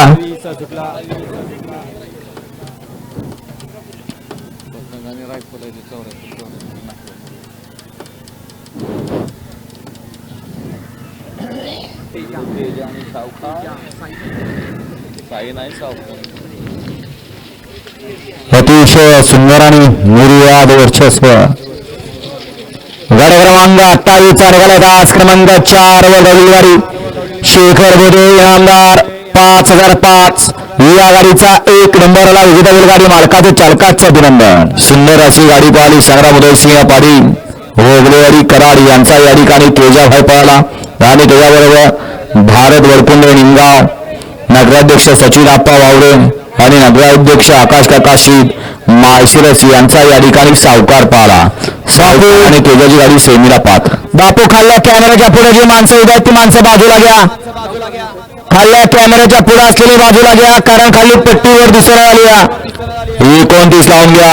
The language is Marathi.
घ्या अतिशय सुंदर आणि निर्याद वर्चस्व. गड क्रमांक अठ्ठावीसचा निघाला दास क्रमांक चार व रविवारी. शेखर बोधे आमदार. पाच हजार पाच. या गाडीचा एक नंबरला विजेता गाडी मालकाचे चालकाचे अभिनंदन. सुंदर अशी गाडी पाहिली संग्राम उदयसिंह पाटील भोगलेवाडी कराड यांचा या ठिकाणी तेजाभाई पळाला. आणि त्याच्याबरोबर भारत वडकुंडे निमगाव नगराध्यक्ष सचिन आप्पा वावडे आणि नगराध्यक्ष आकाश काका शीत माळशिरस यांचा या ठिकाणी सावकार पाहला सावकार. आणि तेजाची गाडी सेमीला पात बापू खाल्ल्या कॅमेऱ्याच्या पुढे जी माणसं उभ्या आहेत ती माणसं बाजूला घ्या. खाल्ल्या कॅमेऱ्याच्या पुढे असलेली बाजूला घ्या कारण खाली पट्टीवर दुसरा आली एकोणतीस लावून घ्या?